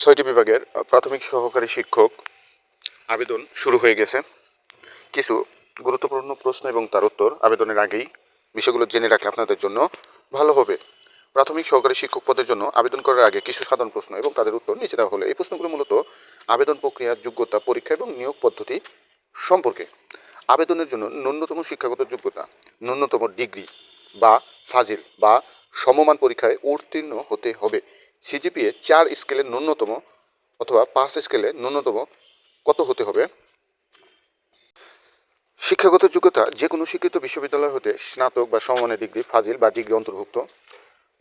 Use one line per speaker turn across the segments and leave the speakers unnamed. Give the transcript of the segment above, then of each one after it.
ছয়টি বিভাগের প্রাথমিক সহকারী শিক্ষক আবেদন শুরু হয়ে গেছে। কিছু গুরুত্বপূর্ণ প্রশ্ন এবং তার উত্তর আবেদনের আগেই বিষয়গুলো জেনে রাখলে আপনাদের জন্য ভালো হবে। প্রাথমিক সহকারী শিক্ষক পদের জন্য আবেদন করার আগে কিছু সাধারণ প্রশ্ন এবং তাদের উত্তর নিচে দেওয়া হলো এই প্রশ্নগুলো মূলত আবেদন প্রক্রিয়া, যোগ্যতা, পরীক্ষা এবং নিয়োগ পদ্ধতি সম্পর্কে। আবেদনের জন্য ন্যূনতম শিক্ষাগত যোগ্যতা, ন্যূনতম ডিগ্রি বা ফাজিল বা সমমান পরীক্ষায় উত্তীর্ণ হতে হবে। সিজিপিএ চার স্কেলের ন্যূনতম অথবা পাঁচ স্কেলে ন্যূনতম কত হতে হবে? শিক্ষাগত যোগ্যতা যে কোনো স্বীকৃত বিশ্ববিদ্যালয় হতে স্নাতক বা সমমানের ডিগ্রি, ফাজিল বা ডিগ্রি অন্তর্ভুক্ত।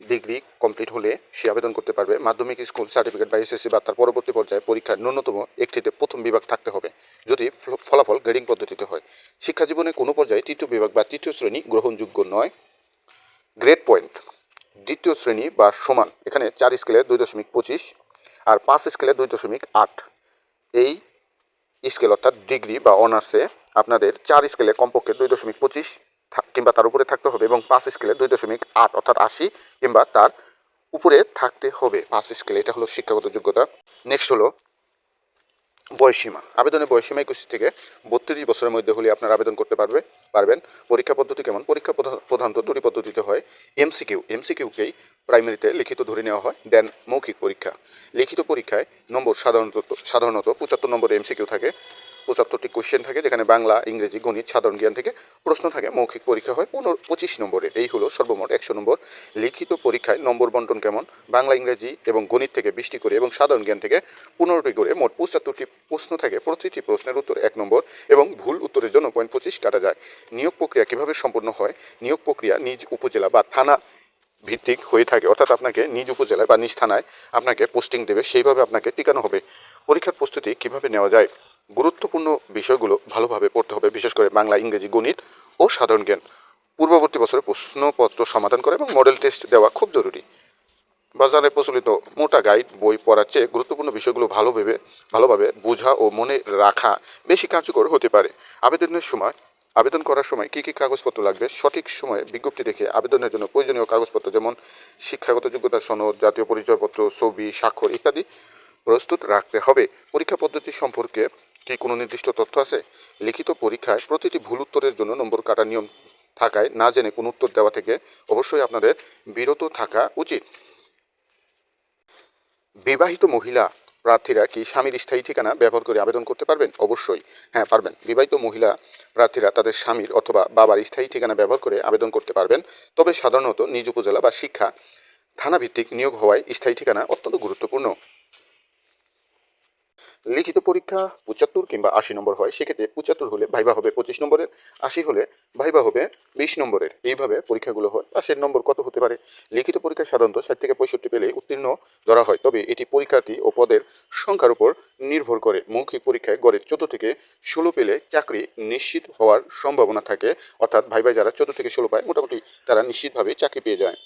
ডিগ্রি কমপ্লিট হলে সে আবেদন করতে পারবে। মাধ্যমিক স্কুল সার্টিফিকেট বা এসএসসি বা তার পরবর্তী পর্যায়ে পরীক্ষার ন্যূনতম একটিতে প্রথম বিভাগ থাকতে হবে, যদি ফলাফল গ্রেডিং পদ্ধতিতে হয়। শিক্ষা জীবনে কোনো পর্যায়ে তৃতীয় বিভাগ বা তৃতীয় শ্রেণি গ্রহণযোগ্য নয়। গ্রেড পয়েন্ট দ্বিতীয় শ্রেণি বা সমান, এখানে চার স্কেলে দুই দশমিক পঁচিশ আর পাঁচ স্কেলে দুই দশমিক আট। এই স্কেল অর্থাৎ ডিগ্রি বা অনার্সে আপনাদের চার স্কেলে কমপক্ষে দুই দশমিক পঁচিশ কিংবা তার উপরে থাকতে হবে এবং পাঁচ স্কেলে দুই দশমিক আট অর্থাৎ আশি কিংবা তার উপরে থাকতে হবে। পাঁচ স্কেলে, এটা হলো শিক্ষাগত যোগ্যতা। নেক্সট হলো বয়সীমা, আবেদনের বয়সীমা একুশ থেকে বত্রিশ বছরের মধ্যে হলে আপনারা আবেদন করতে পারবে, পারবেন। পরীক্ষা পদ্ধতি কেমন? পরীক্ষা প্রধা- প্রধানত দুটি পদ্ধতিতে হয়। এমসিকিউ এমসিকিউকেই প্রাইমারিতে লিখিত ধরে নেওয়া হয় দেন মৌখিক পরীক্ষা। লিখিত পরীক্ষায় নম্বর সাধারণত সাধারণত পঁচাত্তর নম্বরে এমসিকিউ থাকে। পঁচাত্তরটি কোশ্চেন থাকে যেখানে বাংলা, ইংরেজি, গণিত, সাধারণ জ্ঞান থেকে প্রশ্ন থাকে। মৌখিক পরীক্ষা হয় পনেরো, পঁচিশ নম্বরের এই হলো সর্বমোট একশো নম্বর। লিখিত পরীক্ষায় নম্বর বন্টন কেমন? বাংলা, ইংরেজি এবং গণিত থেকে বিশটি করে এবং সাধারণ জ্ঞান থেকে পনেরোটি করে। মোট পঁচাত্তরটি প্রশ্ন থাকে। প্রতিটি প্রশ্নের উত্তর এক নম্বর এবং ভুল উত্তরের জন্য পয়েন্ট পঁচিশ কাটা যায়। নিয়োগ প্রক্রিয়া কীভাবে সম্পন্ন হয়? নিয়োগ প্রক্রিয়া নিজ উপজেলা বা থানা ভিত্তিক হয়ে থাকে। অর্থাৎ আপনাকে নিজ উপজেলায় বা নিজ থানায় আপনাকে পোস্টিং দেবে। সেইভাবে আপনাকে টিকানো হবে। পরীক্ষার প্রস্তুতি কীভাবে নেওয়া যায়? গুরুত্বপূর্ণ বিষয়গুলো ভালোভাবে পড়তে হবে, বিশেষ করে বাংলা, ইংরেজি, গণিত ও সাধারণ জ্ঞান। পূর্ববর্তী বছরে প্রশ্নপত্র সমাধান করা এবং মডেল টেস্ট দেওয়া খুব জরুরি। বাজারে প্রচলিত মোটা গাইড বই পড়ার চেয়ে গুরুত্বপূর্ণ বিষয়গুলো ভালোভাবে ভালোভাবে বোঝা ও মনে রাখা বেশি কার্যকর হতে পারে। আবেদনের সময়, আবেদন করার সময় কী কী কাগজপত্র লাগবে? সঠিক সময়ে বিজ্ঞপ্তি দেখে আবেদনের জন্য প্রয়োজনীয় কাগজপত্র যেমন শিক্ষাগত যোগ্যতা সনদ, জাতীয় পরিচয়পত্র, ছবি, স্বাক্ষর ইত্যাদি প্রস্তুত রাখতে হবে। পরীক্ষা পদ্ধতি সম্পর্কে কি কোনো নির্দিষ্ট তথ্য আছে? লিখিত পরীক্ষায় প্রতিটি ভুল উত্তরের জন্য নম্বর কাটার নিয়ম থাকায় না জেনে কোনো উত্তর দেওয়া থেকে অবশ্যই আপনাদের বিরত থাকা উচিত। বিবাহিত মহিলা প্রার্থীরা কি স্বামীর স্থায়ী ঠিকানা ব্যবহার করে আবেদন করতে পারবেন? অবশ্যই। হ্যাঁ পারবেন। বিবাহিত মহিলা প্রার্থীরা তাদের স্বামীর অথবা বাবার স্থায়ী ঠিকানা ব্যবহার করে আবেদন করতে পারবেন। তবে সাধারণত নিজ উপজেলা বা শিক্ষা থানাভিত্তিক নিয়োগ হওয়ায় স্থায়ী ঠিকানা অত্যন্ত গুরুত্বপূর্ণ। লিখিত পরীক্ষা পঁচাত্তর কিংবা আশি নম্বর হয়, সেক্ষেত্রে পঁচাত্তর হলে ভাইবা হবে পঁচিশ নম্বরের, আশি হলে ভাইবা হবে বিশ নম্বরের। এইভাবে পরীক্ষাগুলো হয়। পাশের নম্বর কত হতে পারে? লিখিত পরীক্ষা সাধারণত ষাট থেকে পঁয়ষট্টি পেলে উত্তীর্ণ ধরা হয়। তবে এটি পরীক্ষার্থী ও পদের সংখ্যার উপর নির্ভর করে। মৌখিক পরীক্ষায় গড়ে চোদ্দ থেকে ষোলো পেলে চাকরি নিশ্চিত হওয়ার সম্ভাবনা থাকে। অর্থাৎ ভাই ভাই যারা চোদ্দ থেকে ষোলো পায়, মোটামুটি তারা নিশ্চিতভাবে চাকরি পেয়ে যায়।